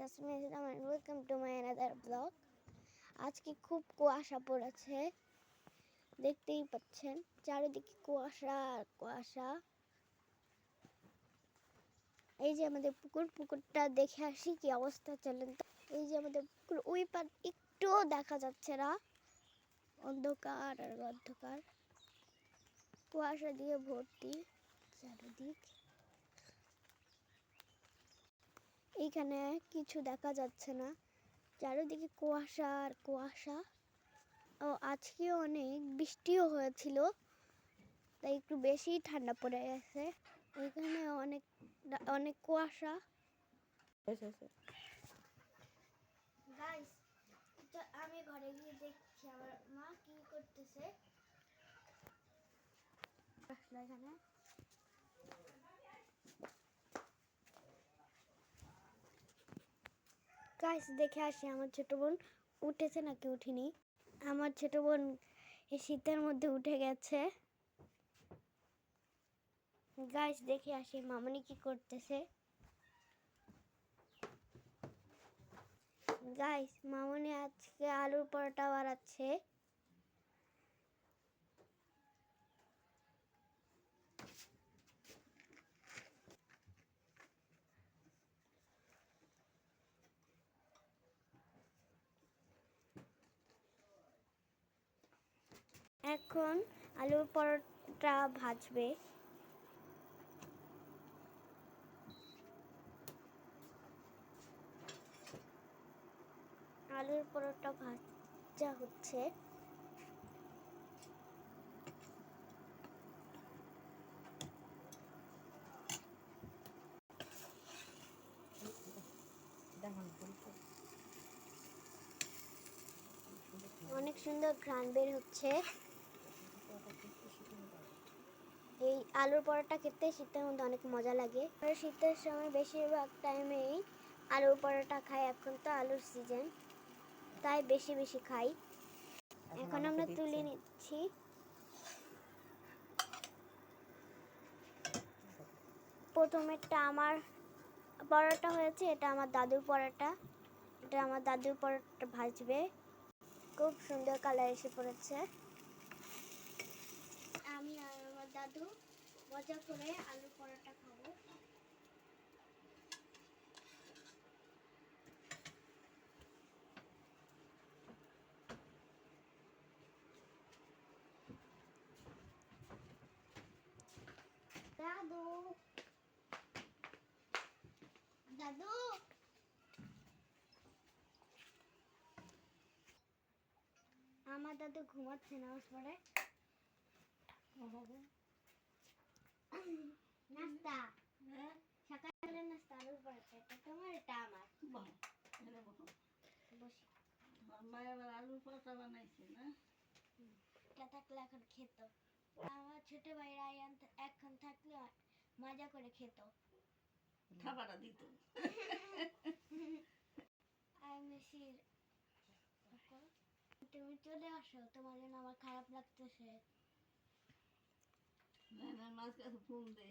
Tasmia Islam welcome to my another blog আজকে খুব কুয়াশা পড়েছে, দেখতেই পাচ্ছেন। চারিদিকে কুয়াশা আর কুয়াশা। এই যে আমাদের পুকুর, পুকুরটা দেখে আসি কি অবস্থা চলেন এই যে আমাদের পুকুর, ওই পার একটুও দেখা যাচ্ছে না। অন্ধকার আর অন্ধকার। কুয়াশা দিয়ে ভর্তি চারিদিক। এইখানে কিছু দেখা যাচ্ছে না। চারিদিকে কুয়াশা আর কুয়াশা। ও আজকে অনেক বৃষ্টিও হয়েছিল। তাই একটু বেশি ঠান্ডা পড়ে গেছে। এখানে অনেক অনেক কুয়াশা। আমি ঘরে গিয়ে দেখছি আমার মা কি করতেছে। এখানে। গাইস দেখে আসি, আমার ছোট বোন উঠেছে নাকি উঠিনি? আমার ছোট বোন এই শীতের মধ্যে উঠে গেছে। গাছ দেখে আসি, মামনি কি করতেছে? গাইস মামনি আজকে আলুর পরোটা বানাচ্ছে। এখন আলুর পরোটা ভাজবে। আলুর পরোটা ভাজা হচ্ছে। অনেক সুন্দর ঘ্রাণ বের হচ্ছে। এই আলুর পরোটা খেতে শীতের মধ্যে অনেক মজা লাগে। আর শীতের সময় বেশিরভাগ টাইমেই আলুর পরোটা খাই এখন তো আলুর সিজন তাই বেশি বেশি খাই। এখন আমরা তুলে নিচ্ছি। প্রথমেরটা আমার পরোটা হয়েছে এটা আমার দাদুর পরোটা। এটা আমার দাদুর পরোটা ভাজবে। খুব সুন্দর কালার এসে পড়েছে। দাদু মজা করে আলু পরোটা খাব। দাদু দাদু। আমার দাদু ঘুমাচ্ছে না ওর পরে নাস্তা সকালের নাস্তা আলুর পরোটা এটা তোমার এটা আমার বসি আলুর বানাইছে না? এটা থাকলে এখন খেত। আমার ছোট ভাইরা এখন থাকলে মজা করে খেত। খাবারটা দিত। তুমি চলে আসো তোমার জন্য আমার খারাপ লাগতেছে। না না মাছ কাছে ফোন দে।